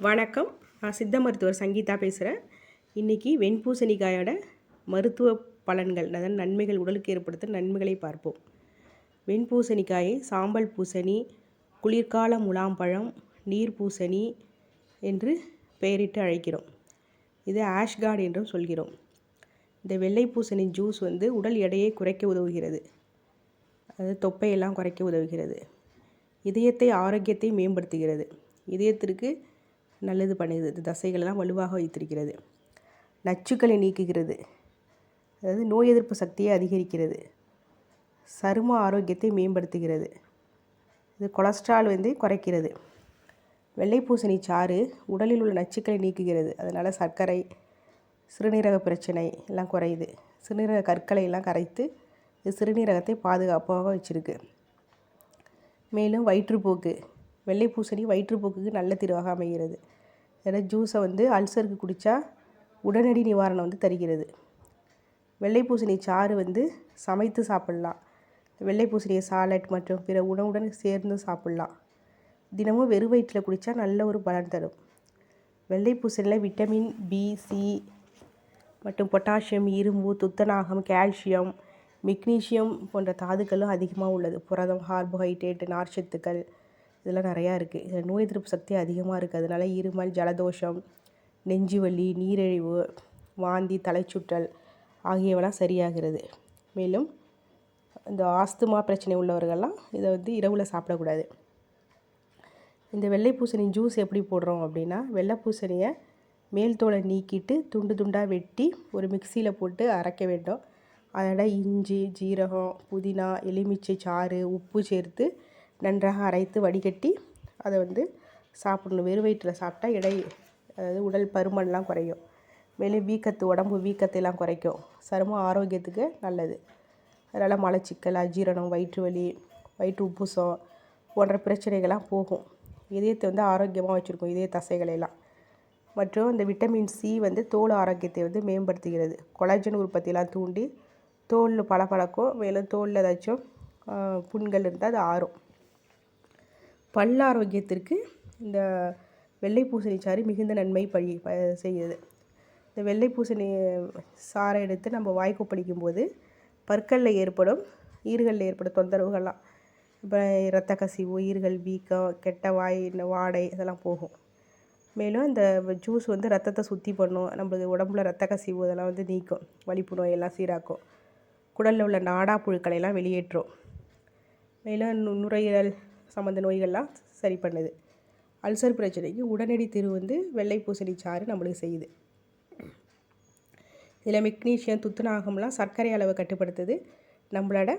வணக்கம். நான் சித்த மருத்துவர் சங்கீதா பேசுகிறேன் இன்றைக்கி வெண்பூசணிக்காயோட மருத்துவ பலன்கள் அதாவது நன்மைகள் உடலுக்கு ஏற்படுத்த நன்மைகளை பார்ப்போம். வெண்பூசணிக்காயை சாம்பல் பூசணி குளிர்கால முலாம்பழம் நீர் பூசணி என்று பெயரிட்டு அழைக்கிறோம். இது ஆஷ்கார்டு என்றும் சொல்கிறோம். இந்த வெள்ளை பூசணி ஜூஸ் வந்து உடல் எடையை குறைக்க உதவுகிறது. அதாவது தொப்பையெல்லாம் குறைக்க உதவுகிறது. இதயத்தை ஆரோக்கியத்தை மேம்படுத்துகிறது. இதயத்திற்கு நல்லது பண்ணுது. இந்த தசைகளெல்லாம் வலுவாக வைத்திருக்கிறது. நச்சுக்களை நீக்குகிறது. அதாவது நோய் எதிர்ப்பு சக்தியை அதிகரிக்கிறது. சரும ஆரோக்கியத்தை மேம்படுத்துகிறது. இது கொலஸ்ட்ரால் வந்து குறைக்கிறது. வெள்ளை பூசணி சாறு உடலில் உள்ள நச்சுக்களை நீக்குகிறது. அதனால் சர்க்கரை சிறுநீரக பிரச்சனை எல்லாம் குறையுது. சிறுநீரக கற்களை எல்லாம் கரைத்து இது சிறுநீரகத்தை பாதுகாப்பாக வச்சுருக்கு. மேலும் வயிற்றுப்போக்கு. வெள்ளை பூசணி வயிற்றுப்போக்குக்கு நல்ல தீர்வாக அமைகிறது. ஏன்னா ஜூஸை வந்து அல்சருக்கு குடித்தா உடனடி நிவாரணம் வந்து தருகிறது. வெள்ளை பூசணி சாறு வந்து சமைத்து சாப்பிட்லாம். வெள்ளை பூசணியை சாலட் மற்றும் பிற உணவுடன் சேர்ந்து சாப்பிட்லாம். தினமும் வெறும் வயிற்றில் குடித்தா நல்ல ஒரு பலன் தரும். வெள்ளை பூசணியில் விட்டமின் பி சி மற்றும் பொட்டாசியம் இரும்பு துத்தநாகம் கால்சியம் மெக்னீஷியம் போன்ற தாதுக்களும் அதிகமாக உள்ளது. புரதம் கார்போஹைட்ரேட் நார்ச்சத்துக்கள் இதெல்லாம் நிறையா இருக்குது இதில் நோய் எதிர்ப்பு சக்தி அதிகமாக இருக்குது அதனால் இருமல் ஜலதோஷம் நெஞ்சு வலி நீரிழிவு வாந்தி தலைச்சுற்றல் ஆகியவெல்லாம் சரியாகிறது. மேலும் இந்த ஆஸ்துமா பிரச்சனை உள்ளவர்கள்லாம் இதை வந்து இரவில் சாப்பிடக்கூடாது. இந்த வெள்ளை பூசணி ஜூஸ் எப்படி போடுறோம் அப்படின்னா வெள்ளை பூசணியை மேல் தோலை நீக்கிட்டு துண்டு துண்டாக வெட்டி ஒரு மிக்சியில் போட்டு அரைக்க வேண்டும். அதோட இஞ்சி ஜீரகம் புதினா எலுமிச்சை சாறு உப்பு சேர்த்து நன்றாக அரைத்து வடிகட்டி அதை வந்து சாப்பிடணும். வெறும் வயிற்றில் சாப்பிட்டா எடை அதாவது உடல் பருமன்லாம் குறையும். மேலும் வீக்கத்து உடம்பு வீக்கத்தைலாம் குறைக்கும். சரும ஆரோக்கியத்துக்கு நல்லது. அதனால் மலச்சிக்கல் அஜீரணம் வயிற்று வலி வயிற்று உப்புசம் போன்ற பிரச்சனைகள்லாம் போகும். இதயத்தை வந்து ஆரோக்கியமாக வச்சுருக்கும் இதய தசைகளெல்லாம் மற்றும் இந்த விட்டமின் சி வந்து தோல் ஆரோக்கியத்தை வந்து மேம்படுத்துகிறது. கொலாஜன் உற்பத்தியெல்லாம் தூண்டி தோல் பளபளக்கும் மேலும் தோலில் ஏதாச்சும் புண்கள் இருந்தால் அது ஆறும். பல் ஆரோக்கியத்திற்கு இந்த வெள்ளை பூசணி சாறு மிகுந்த நன்மை பழி செய்கிறது இந்த வெள்ளை பூசணி சாறை எடுத்து நம்ம வாய் கொப்பளிக்கும் போது பற்களில் ஏற்படும் ஈறுகளில் ஏற்படும் தொந்தரவுகள்லாம். இப்போ இரத்த கசிவு ஈர்கள் வீக்கம் கெட்ட வாய் வாடை இதெல்லாம் போகும். மேலும் இந்த ஜூஸ் வந்து ரத்தத்தை சுத்தி பண்ணும். நம்மளுக்கு உடம்புல ரத்த கசிவு இதெல்லாம் வந்து நீக்கும். வலிப்பு நோயெல்லாம் சீராக்கும். குடலில் உள்ள நாடா புழுக்களை எல்லாம் வெளியேற்றும். மேலும் நுரையீரல் சம்மந்த நோய்கள்லாம் சரி பண்ணுது. அல்சர் பிரச்சனைக்கு உடனடி தீர்வு வந்து வெள்ளை பூசணி சாறு நம்மளுக்கு செய்யுது. இதில் மெக்னீஷியம் துத்துநாகம்லாம் சர்க்கரை அளவை கட்டுப்படுத்துது. நம்மளோட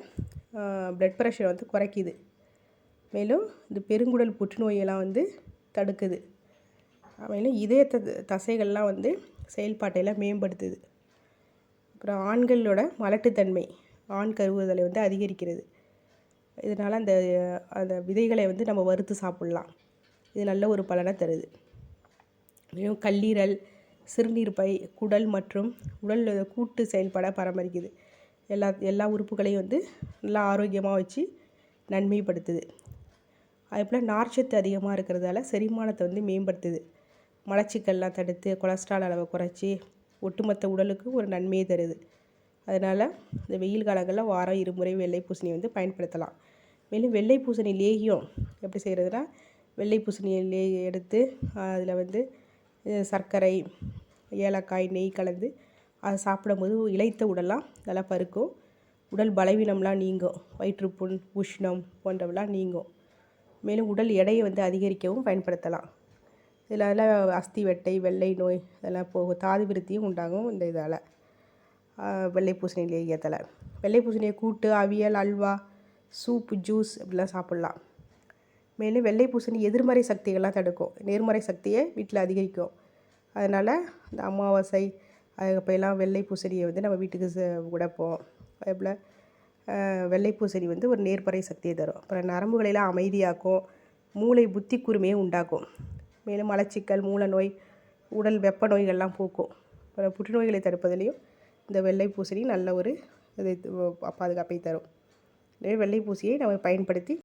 ப்ளட் ப்ரெஷரை வந்து குறைக்குது. மேலும் இந்த பெருங்குடல் புற்றுநோயெல்லாம் வந்து தடுக்குது. மேலும் இதய தசைகள்லாம் வந்து செயல்பாட்டையெல்லாம் மேம்படுத்துது. அப்புறம் ஆண்களோட மலட்டுத்தன்மை ஆண் கருவுதலை வந்து அதிகரிக்கிறது. இதனால் அந்த அந்த விதைகளை வந்து நம்ம வறுத்து சாப்பிட்லாம். இது நல்ல ஒரு பலனை தருது. மேலும் கல்லீரல் சிறுநீர் பை குடல் மற்றும் உடல் கூட்டு செயல்பட பராமரிக்குது. எல்லா எல்லா உறுப்புகளையும் வந்து நல்லா ஆரோக்கியமாக வச்சு நன்மைப்படுத்துது. அதேபோல் நார்ச்சத்து அதிகமாக இருக்கிறதால செரிமானத்தை வந்து மேம்படுத்துது. மலச்சிக்கல்லாம் தடுத்து கொலஸ்ட்ரால் அளவை குறைச்சி ஒட்டுமொத்த உடலுக்கு ஒரு நன்மையை தருது. அதனால் இந்த வெயில் காலங்களில் வாரம் இருமுறை வெள்ளை பூசணி வந்து பயன்படுத்தலாம். மேலும் வெள்ளை பூசணி லேகியம் எப்படி செய்கிறதுனா வெள்ளை பூசணியை லே எடுத்து அதில் வந்து சர்க்கரை ஏலக்காய் நெய் கலந்து அதை சாப்பிடும்போது இழைத்த உடலாம் நல்லா பருக்கும். உடல் பலவீனம்லாம் நீங்கும். வயிற்றுப்புண் உஷ்ணம் போன்றவெல்லாம் நீங்கும். மேலும் உடல் எடையை வந்து அதிகரிக்கவும் பயன்படுத்தலாம். இதில் அஸ்தி வெட்டை வெள்ளை நோய் இதெல்லாம் போகும். தாது விருத்தியும் உண்டாகும் இந்த இதால். வெள்ளை பூசணியிலே ஏற்றலை வெள்ளை பூசணியை கூட்டு அவியல் அல்வா சூப்பு ஜூஸ் இப்படிலாம் சாப்பிட்லாம். மேலும் வெள்ளை பூசணி எதிர்மறை சக்திகள்லாம் தடுக்கும். நேர்மறை சக்தியை வீட்டில் அதிகரிக்கும். அதனால் இந்த அமாவாசை அதுக்கப்பெல்லாம் வெள்ளை பூசணியை வந்து நம்ம வீட்டுக்கு உடைப்போம். அதே வெள்ளை பூசணி வந்து ஒரு நேர்மறை சக்தியை தரும். அப்புறம் நரம்புகளெல்லாம் அமைதியாக்கும். மூளை புத்தி கூர்மையை உண்டாக்கும். மேலும் மலச்சிக்கல் மூல நோய் உடல் வெப்ப நோய்கள்லாம் போக்கும். அப்புறம் புற்றுநோய்களை தடுப்பதிலையும் இந்த வெள்ளை பூசணி நல்ல ஒரு இதை பாதுகாப்பை தரும். வெள்ளை பூசியை நம்ம பயன்படுத்தி